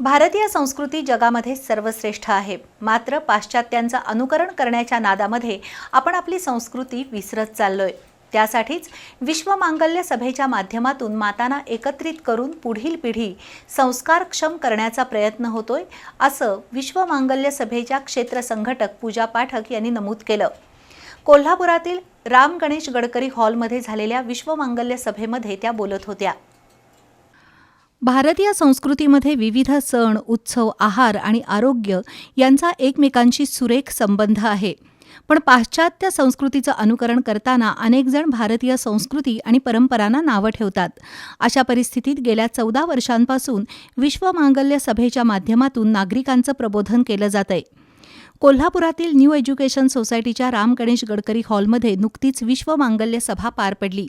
भारतीय संस्कृती जगामध्ये सर्वश्रेष्ठ आहे. मात्र पाश्चात्यांचं अनुकरण करण्याच्या नादामध्ये आपण आपली संस्कृती विसरत चाललोय. त्यासाठीच विश्व मांगल्य सभेच्या माध्यमातून मातांना एकत्रित करून पुढील पिढी संस्कारक्षम करण्याचा प्रयत्न होतोय असं विश्व मांगल्य सभेच्या क्षेत्र संघटक पूजा पाठक यांनी नमूद केलं. कोल्हापुरातील राम गणेश गडकरी हॉलमध्ये झालेल्या विश्व मांगल्य सभेमध्ये त्या बोलत होत्या. भारतीय संस्कृतीमध्ये विविध सण उत्सव आहार आणि आरोग्य यांचा एकमेकांशी सुरेख संबंध आहे. पण पाश्चात्य संस्कृतीचं अनुकरण करताना अनेकजण भारतीय संस्कृती आणि परंपरांना नावं ठेवतात. अशा परिस्थितीत गेल्या चौदा वर्षांपासून विश्व मांगल्य सभेच्या माध्यमातून नागरिकांचं प्रबोधन केलं जात आहे कोल्हापुरातील न्यू एज्युकेशन सोसायटीच्या राम गणेश गडकरी हॉलमध्ये नुकतीच विश्व मांगल्य सभा पार पडली.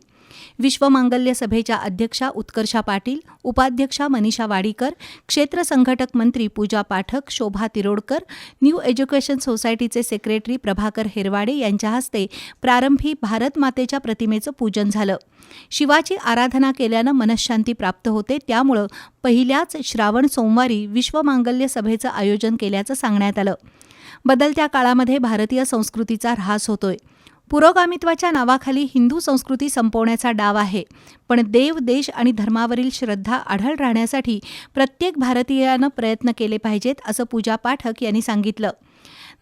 विश्व मांगल्य सभेच्या अध्यक्षा उत्कर्षा पाटील उपाध्यक्षा मनीषा वाडीकर क्षेत्र संघटक मंत्री पूजा पाठक शोभा तिरोडकर न्यू एज्युकेशन सोसायटीचे सेक्रेटरी प्रभाकर हेरवाडे यांच्या हस्ते प्रारंभी भारत मातेच्या प्रतिमेचं पूजन झालं. शिवाची आराधना केल्यानं मनशांती प्राप्त होते त्यामुळं पहिल्याच श्रावण सोमवारी विश्व मांगल्य सभेचं आयोजन केल्याचं सांगण्यात आलं. बदलत्या काळामध्ये भारतीय संस्कृतीचा ऱ्हास होतोय. पुरोगामित्वाच्या नावाखाली हिंदू संस्कृती संपवण्याचा डाव आहे. पण देव देश आणि धर्मावरील श्रद्धा आढळ राहण्यासाठी प्रत्येक भारतीयानं प्रयत्न केले पाहिजेत असं पूजा पाठक यांनी सांगितलं.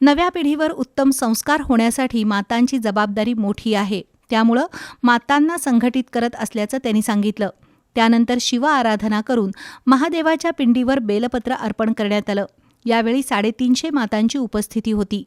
नव्या पिढीवर उत्तम संस्कार होण्यासाठी मातांची जबाबदारी मोठी आहे. त्यामुळं मातांना संघटित करत असल्याचं त्यांनी सांगितलं. त्यानंतर शिव आराधना करून महादेवाच्या पिंडीवर बेलपत्र अर्पण करण्यात आलं. यावेळी साडेतीनशे मातांची उपस्थिती होती.